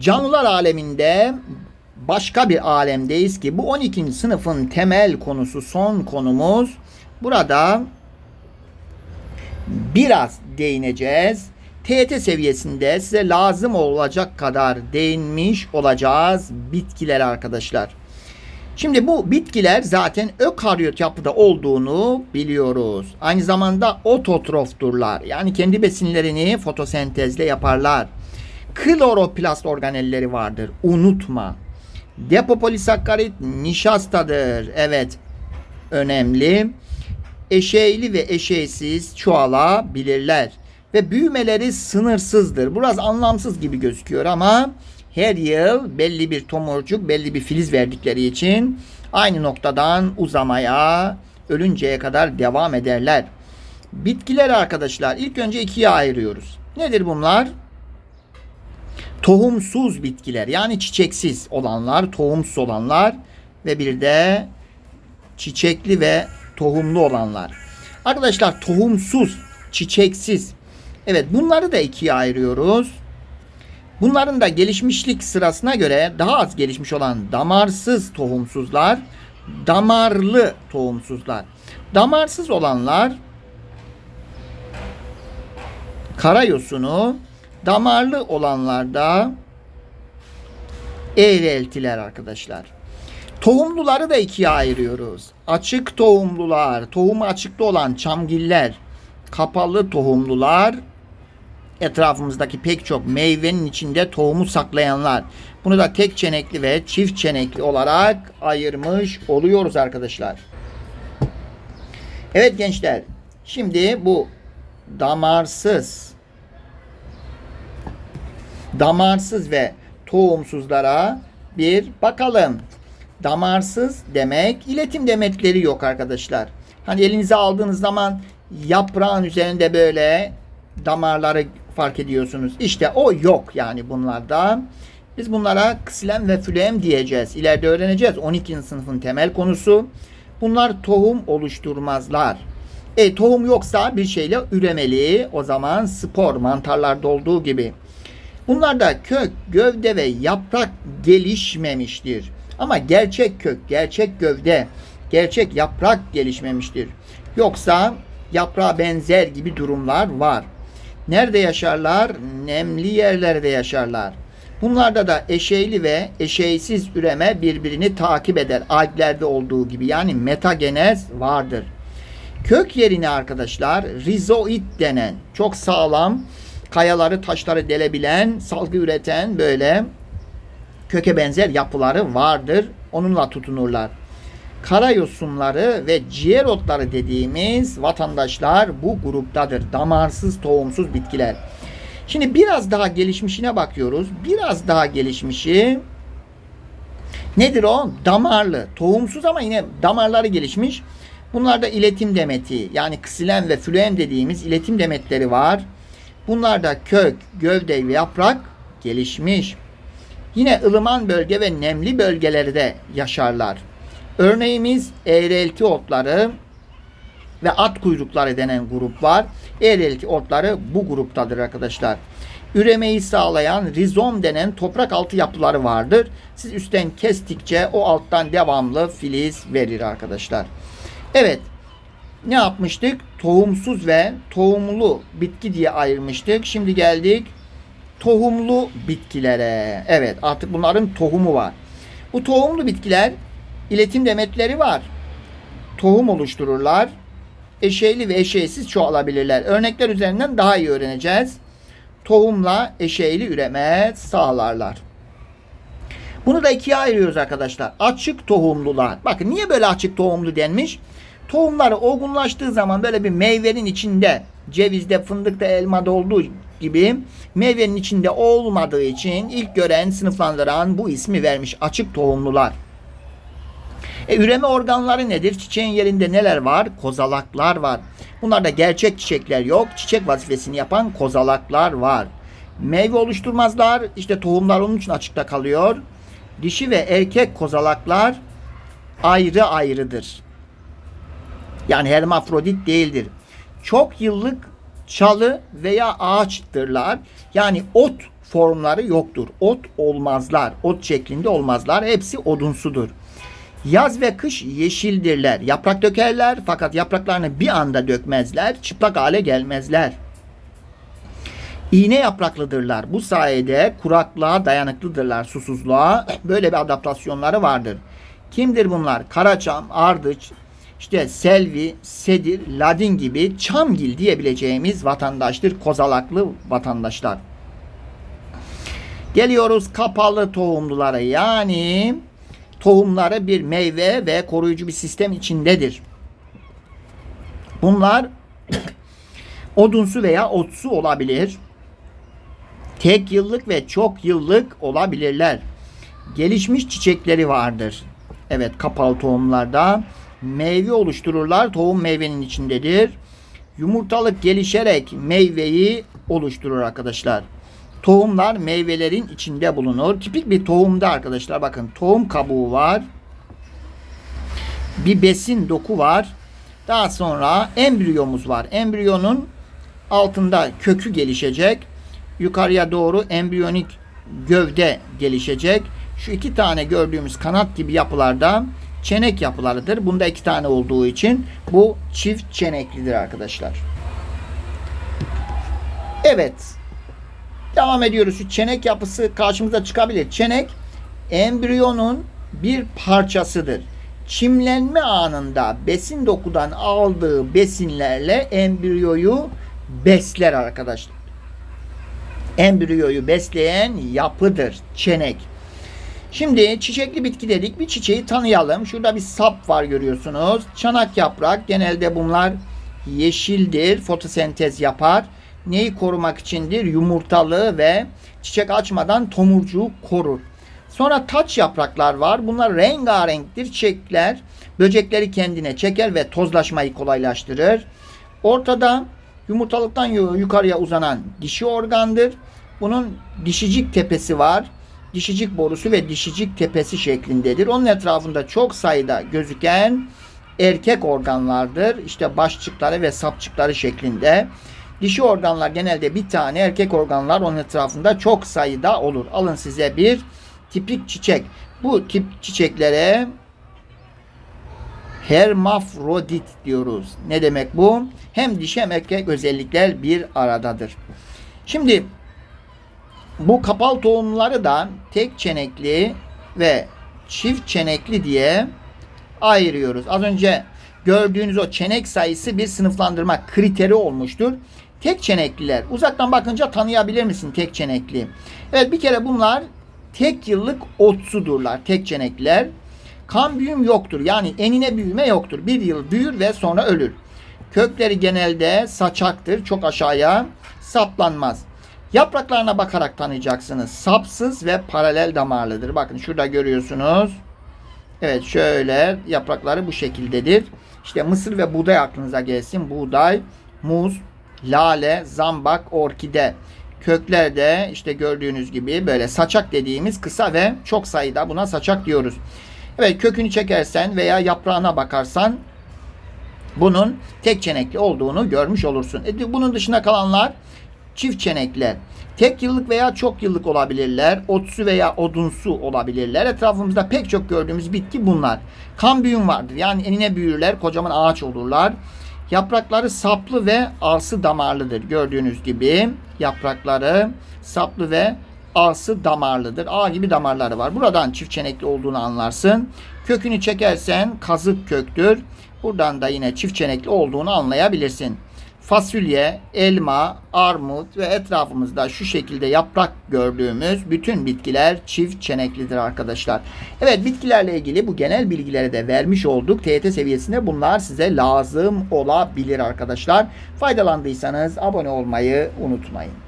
Canlılar aleminde başka bir alemdeyiz ki bu 12. sınıfın temel konusu son konumuz. Burada biraz değineceğiz. TET seviyesinde size lazım olacak kadar değinmiş olacağız bitkiler arkadaşlar. Şimdi bu bitkiler zaten ökaryot yapıda olduğunu biliyoruz. Aynı zamanda ototrofturlar. Yani kendi besinlerini fotosentezle yaparlar. Kloroplast organelleri vardır. Unutma. Depopolisakkarit nişastadır. Evet. Önemli. Eşeyli ve eşeysiz çoğalabilirler. Ve büyümeleri sınırsızdır. Biraz anlamsız gibi gözüküyor ama her yıl belli bir tomurcuk, belli bir filiz verdikleri için aynı noktadan uzamaya, ölünceye kadar devam ederler. Bitkiler arkadaşlar ilk önce ikiye ayırıyoruz. Nedir bunlar? Tohumsuz bitkiler yani çiçeksiz olanlar, tohumsuz olanlar ve bir de çiçekli ve tohumlu olanlar. Arkadaşlar tohumsuz, çiçeksiz. Evet bunları da ikiye ayırıyoruz. Bunların da gelişmişlik sırasına göre daha az gelişmiş olan damarsız tohumsuzlar, damarlı tohumsuzlar. Damarsız olanlar karayosunu, damarlı olanlarda eğreltiler arkadaşlar. Tohumluları da ikiye ayırıyoruz. Açık tohumlular, tohumu açıkta olan çamgiller, kapalı tohumlular, etrafımızdaki pek çok meyvenin içinde tohumu saklayanlar. Bunu da tek çenekli ve çift çenekli olarak ayırmış oluyoruz arkadaşlar. Evet gençler. Şimdi bu damarsız damarsız ve tohumsuzlara bir bakalım. Damarsız demek iletim demetleri yok arkadaşlar. Hani elinize aldığınız zaman yaprağın üzerinde böyle damarları fark ediyorsunuz. İşte o yok yani bunlarda. Biz bunlara ksilem ve fülem diyeceğiz. İleride öğreneceğiz. 12. sınıfın temel konusu. Bunlar tohum oluşturmazlar. E tohum yoksa bir şeyle üremeli. O zaman spor mantarlarda olduğu gibi. Bunlarda kök, gövde ve yaprak gelişmemiştir. Ama gerçek kök, gerçek gövde, gerçek yaprak gelişmemiştir. Yoksa yaprağa benzer gibi durumlar var. Nerede yaşarlar? Nemli yerlerde yaşarlar. Bunlarda da eşeyli ve eşeysiz üreme birbirini takip eder. Alplerde olduğu gibi yani metagenez vardır. Kök yerine arkadaşlar rizoid denen çok sağlam kayaları taşları delebilen salgı üreten böyle köke benzer yapıları vardır. Onunla tutunurlar. Karayosunları ve ciğer otları dediğimiz vatandaşlar bu gruptadır. Damarsız, tohumsuz bitkiler. Şimdi biraz daha gelişmişine bakıyoruz. Biraz daha gelişmişi nedir o? Damarlı. Tohumsuz ama yine damarları gelişmiş. Bunlarda iletim demeti yani ksilem ve flüem dediğimiz iletim demetleri var. Bunlarda kök, gövde ve yaprak gelişmiş. Yine ılıman bölge ve nemli bölgelerde yaşarlar. Örneğimiz eğrelti otları ve at kuyrukları denen grup var. Eğrelti otları bu gruptadır arkadaşlar. Üremeyi sağlayan rizom denen toprak altı yapıları vardır. Siz üstten kestikçe o alttan devamlı filiz verir arkadaşlar. Evet. Ne yapmıştık? Tohumsuz ve tohumlu bitki diye ayırmıştık. Şimdi geldik tohumlu bitkilere. Evet artık bunların tohumu var. Bu tohumlu bitkiler iletim demetleri var. Tohum oluştururlar. Eşeyli ve eşeysiz çoğalabilirler. Örnekler üzerinden daha iyi öğreneceğiz. Tohumla eşeyli üreme sağlarlar. Bunu da ikiye ayırıyoruz arkadaşlar. Açık tohumlular. Bakın niye böyle açık tohumlu denmiş? Tohumları olgunlaştığı zaman böyle bir meyvenin içinde cevizde, fındıkta, elmada olduğu gibi meyvenin içinde olmadığı için ilk gören, sınıflandıran bu ismi vermiş. Açık tohumlular. E, üreme organları nedir? Çiçeğin yerinde neler var? Kozalaklar var. Bunlarda gerçek çiçekler yok. Çiçek vazifesini yapan kozalaklar var. Meyve oluşturmazlar. İşte tohumlar onun için açıkta kalıyor. Dişi ve erkek kozalaklar ayrı ayrıdır. Yani hermafrodit değildir. Çok yıllık çalı veya ağaçtırlar. Yani ot formları yoktur. Ot olmazlar. Ot şeklinde olmazlar. Hepsi odunsudur. Yaz ve kış yeşildirler. Yaprak dökerler fakat yapraklarını bir anda dökmezler. Çıplak hale gelmezler. İğne yapraklıdırlar. Bu sayede kuraklığa dayanıklıdırlar, susuzluğa. Böyle bir adaptasyonları vardır. Kimdir bunlar? Karaçam, ardıç, işte selvi, sedir, ladin gibi çamgil diyebileceğimiz vatandaştır. Kozalaklı vatandaşlar. Geliyoruz kapalı tohumlulara. Yani tohumları bir meyve ve koruyucu bir sistem içindedir. Bunlar odunsu veya otsu olabilir. Tek yıllık ve çok yıllık olabilirler. Gelişmiş çiçekleri vardır. Evet kapalı tohumlarda meyve oluştururlar. Tohum meyvenin içindedir. Yumurtalık gelişerek meyveyi oluşturur arkadaşlar. Tohumlar meyvelerin içinde bulunur. Tipik bir tohumda arkadaşlar bakın tohum kabuğu var. Bir besin doku var. Daha sonra embriyomuz var. Embriyonun altında kökü gelişecek. Yukarıya doğru embriyonik gövde gelişecek. Şu iki tane gördüğümüz kanat gibi yapılarda çenek yapılarıdır. Bunda iki tane olduğu için bu çift çeneklidir arkadaşlar. Evet. Devam ediyoruz. Şu çenek yapısı karşımıza çıkabilir. Çenek embriyonun bir parçasıdır. Çimlenme anında besin dokudan aldığı besinlerle embriyoyu besler arkadaşlar. Embriyoyu besleyen yapıdır çenek. Şimdi çiçekli bitki dedik. Bir çiçeği tanıyalım. Şurada bir sap var görüyorsunuz. Çanak yaprak. Genelde bunlar yeşildir. Fotosentez yapar. Neyi korumak içindir? Yumurtalığı ve çiçek açmadan tomurcuğu korur. Sonra taç yapraklar var. Bunlar rengarenktir. Çiçekler böcekleri kendine çeker ve tozlaşmayı kolaylaştırır. Ortada yumurtalıktan yukarıya uzanan dişi organdır. Bunun dişicik tepesi var. Dişicik borusu ve dişicik tepesi şeklindedir. Onun etrafında çok sayıda gözüken erkek organlardır. İşte başçıkları ve sapçıkları şeklinde. Dişi organlar genelde bir tane, erkek organlar onun etrafında çok sayıda olur. Alın size bir tipik çiçek. Bu tip çiçeklere hermafrodit diyoruz. Ne demek bu? Hem dişi hem erkek özellikler bir aradadır. Şimdi bu kapal tohumları da tek çenekli ve çift çenekli diye ayırıyoruz. Az önce gördüğünüz o çenek sayısı bir sınıflandırma kriteri olmuştur. Tek çenekliler. Uzaktan bakınca tanıyabilir misin tek çenekli? Evet bir kere bunlar tek yıllık otsudurlar. Tek çenekliler. Kan büyüm yoktur. Yani enine büyüme yoktur. Bir yıl büyür ve sonra ölür. Kökleri genelde saçaktır. Çok aşağıya saplanmaz. Yapraklarına bakarak tanıyacaksınız. Sapsız ve paralel damarlıdır. Bakın şurada görüyorsunuz. Evet şöyle yaprakları bu şekildedir. İşte mısır ve buğday aklınıza gelsin. Buğday, muz, lale, zambak, orkide. Köklerde işte gördüğünüz gibi böyle saçak dediğimiz kısa ve çok sayıda buna saçak diyoruz. Evet kökünü çekersen veya yaprağına bakarsan bunun tek çenekli olduğunu görmüş olursun. E, bunun dışında kalanlar çift çenekler. Tek yıllık veya çok yıllık olabilirler. Otsu veya odunsu olabilirler. Etrafımızda pek çok gördüğümüz bitki bunlar. Kan büyüm vardır. Yani enine büyürler. Kocaman ağaç olurlar. Yaprakları saplı ve arsı damarlıdır. Gördüğünüz gibi yaprakları saplı ve arsı damarlıdır. A gibi damarları var. Buradan çift çenekli olduğunu anlarsın. Kökünü çekersen kazık köktür. Buradan da yine çift çenekli olduğunu anlayabilirsin fasulye, elma, armut ve etrafımızda şu şekilde yaprak gördüğümüz bütün bitkiler çift çeneklidir arkadaşlar. Evet bitkilerle ilgili bu genel bilgileri de vermiş olduk. TYT seviyesinde bunlar size lazım olabilir arkadaşlar. Faydalandıysanız abone olmayı unutmayın.